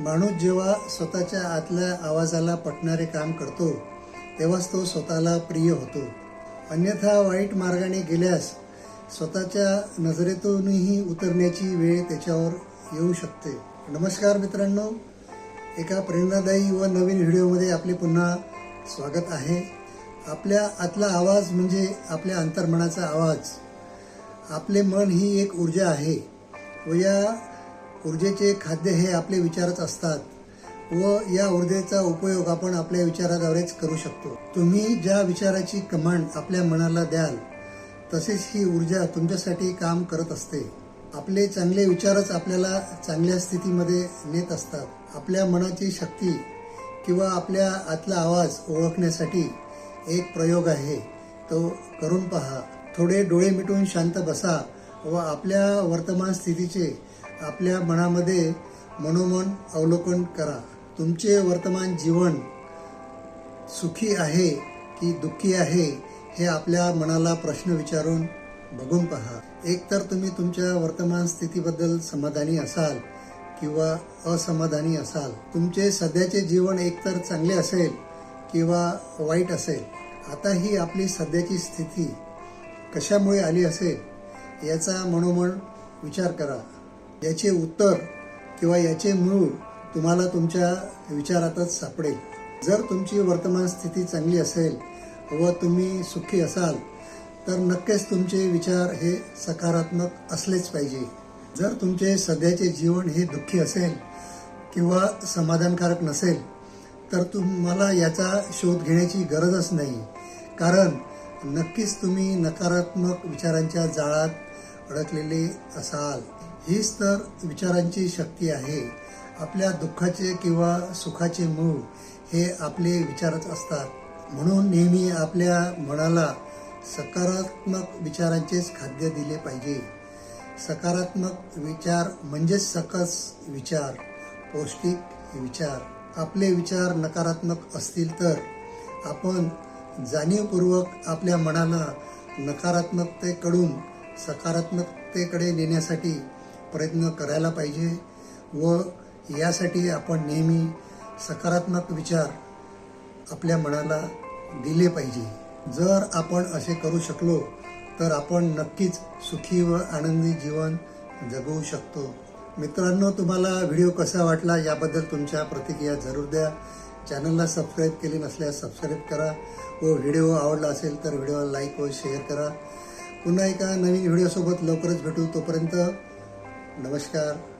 माणूस जेव्हा स्वतःच्या आतल्या आवाजाला पटणारे काम करतो तेव्हाच तो स्वतःला प्रिय होतो. अन्यथा वाईट मार्गाने गेल्यास स्वतःच्या नजरेतूनही उतरण्याची वेळ त्याच्यावर येऊ शकते. नमस्कार मित्रांनो. एका प्रेरणादायी व नवीन व्हिडिओमध्ये आपले पुन्हा स्वागत आहे. आपल्या आतला आवाज म्हणजे आपल्या अंतर्मनाचा आवाज. आपले मन ही एक ऊर्जा आहे व या ऊर्जेचे खाद्य हे आपले विचारच असतात व या ऊर्जेचा उपयोग आपण आपल्या विचाराद्वारेच करू शकतो. तुम्ही ज्या विचाराची कमांड आपल्या मनाला द्याल तसेच ही ऊर्जा तुमच्यासाठी काम करत असते. आपले चांगले विचारच आपल्याला चांगल्या स्थितीमध्ये नेत असतात. आपल्या मनाची शक्ती किंवा आपल्या आतला आवाज ओळखण्यासाठी एक प्रयोग आहे. तो करून पहा. थोडे डोळे मिटून शांत बसा व आपल्या वर्तमान स्थितीचे आपल्या मनामध्ये मनोमन अवलोकन करा. तुमचे वर्तमान जीवन सुखी आहे की दुःखी आहे हे आपल्या मनाला प्रश्न विचारून बघून पहा. एकतर तुम्ही तुमच्या वर्तमान स्थितीबद्दल समाधानी असाल किंवा असमाधानी असाल तुमचे सध्याचे जीवन एकतर चांगले असेल किंवा वाईट असेल आता ही आपली सध्याची स्थिती कशामुळे आली असेल याचा मनोमन विचार करा. याचे उत्तर किंवा याचे मूळ तुम्हाला तुमच्या विचारातच सापडेल. जर तुमची वर्तमान स्थिती चांगली असेल व तुम्ही सुखी असाल तर नक्कीच तुमचे विचार हे सकारात्मक असलेच पाहिजे. जर तुमचे सध्याचे जीवन हे दुःखी असेल किंवा समाधानकारक नसेल तर तुम्हाला याचा शोध घेण्याची गरजच नाही. कारण नक्कीच तुम्ही नकारात्मक विचारांच्या जाळात अडकलेले असाल. हीच तर विचारांची शक्ती आहे. आपल्या दुःखाचे किंवा सुखाचे मूळ हे आपले विचारच असतात. म्हणून नेहमी आपल्या मनाला सकारात्मक विचारांचेच खाद्य दिले पाहिजे. सकारात्मक विचार म्हणजेच सकस विचार पौष्टिक विचार. आपले विचार नकारात्मक असतील तर आपण जाणीवपूर्वक आपल्या मनाला नकारात्मकतेकडून सकारात्मकतेकडे नेण्यासाठी प्रयत्न करायला पाहिजे व यासाठी आपण नेहमी सकारात्मक विचार आपल्या मनाला दिले पाहिजे. जर आपण असे करू शकलो तर आपण नक्कीच सुखी व आनंदी जीवन जगवू शकतो. मित्रांनो तुम्हाला व्हिडिओ कसा वाटला याबद्दल तुमच्या प्रतिक्रिया जरूर द्या. चॅनलला सबस्क्राईब केले नसल्यास सबस्क्राईब करा व व्हिडिओ आवडला असेल तर व्हिडिओला लाईक व शेअर करा. पुन्हा एका नवीन व्हिडिओसोबत लवकरच भेटू. तोपर्यंत नमस्कार.